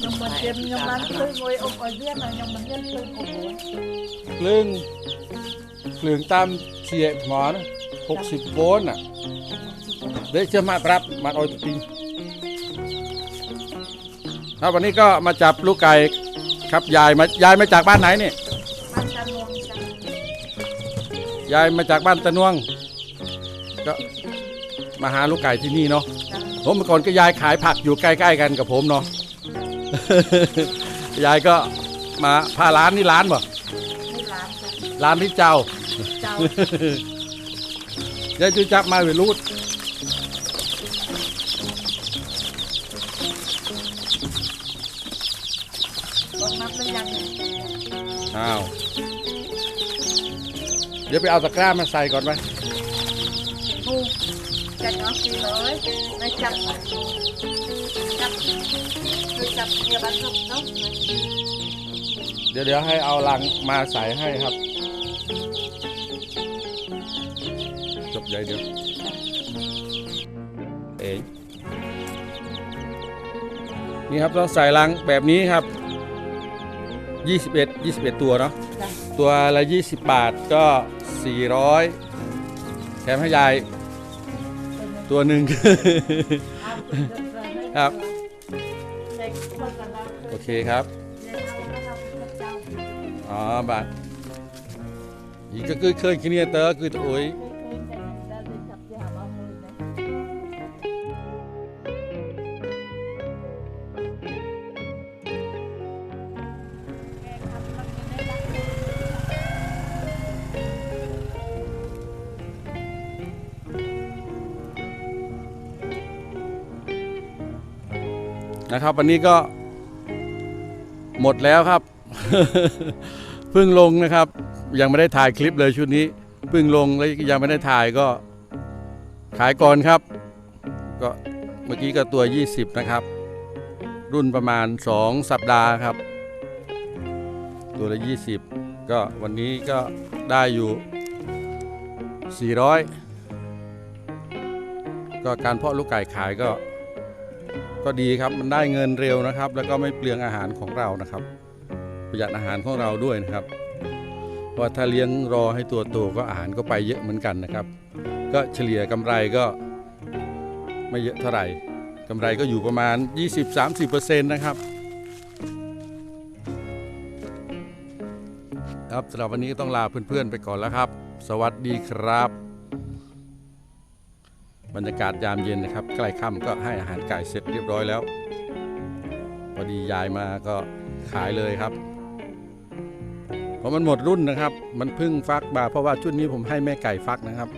nhưng mà chim nhưng mà tôi ngồi ôm ở dưới mà nhưng mà nhân tôi ôm ổ คลึงคลึงตามเสียหมอนหกสิบโวลต์อะเดี๋ยวจะมาปรับมาเอาปีครับวันนี้ก็มาจับลูกไก่ครับยายมายายมาจากบ้านไหนเนี่ย ban ta luôn ta ยายมาจากบ้านตะนวงก็ มาหาลูกไก่ที่นี่เนาะ ta ผมเมื่อก่อนก็ยายขายผักอยู่ใกล้ๆกันกับผมเนาะยายก็มาพาร้านนี่ร้านบ่ mới làm ta ร้านที่เจ้า chào ยายจุจับมาเวรูด con mắt nó nhăn อ้าว เดี๋ยวไปเอาตะกร้ามาใส่ก่อนไหม thu chặt nó xì lưỡi nó chặt chặt tôi chặt nhiều bán không đâu เดี๋ยวเดี๋ยวให้เอาลังมาใส่ให้ครับจบใหญ่เดี๋ยวเองนี่ครับต้องใส่ลังแบบนี้ครับ21 21 ตัวเนาะจ้ะตัวละ 20 บาทก็ 400 แถมให้ยาย ตัวหนึ่ง ครับ โอเคครับ อ๋อบาทอีกก็คือเคยกินเนี่ยเตอคือตัวโอ้ย นะครับ วันนี้ก็หมดแล้วครับ เพิ่งลงนะครับ ยังไม่ได้ถ่ายคลิปเลยชุดนี้เพิ่งลงแล้วยังไม่ได้ถ่ายก็ขายก่อนครับ ก็เมื่อกี้ก็ตัว 20 นะครับ รุ่นประมาณ 2 สัปดาห์ครับ ตัวละ 20 ก็วันนี้ก็ได้อยู่ 400 ก็การเพาะลูกไก่ขายก็ ก็ดีครับมันได้เงินเร็วนะครับ แล้วก็ไม่เปลืองอาหารของเรานะครับ ประหยัดอาหารของเราด้วยนะครับว่าถ้าเลี้ยงรอให้ตัวโตก็อาหารก็ไปเยอะเหมือนกันนะครับ ก็เฉลี่ยกำไรก็ไม่เยอะเท่าไหร่กำไรก็อยู่ประมาณ 20-30%นะครับครับสำหรับวันนี้ต้องลาเพื่อนๆไปก่อนแล้วครับ สวัสดีครับ บรรยากาศยามเย็นนะครับ ใกล้ค่ำก็ให้อาหารไก่เสร็จเรียบร้อยแล้ว พอดียายมาก็ขายเลยครับเพราะมันหมดรุ่นนะครับ มันพึ่งฟักมาเพราะว่าชุดนี้ผมให้แม่ไก่ฟักนะครับ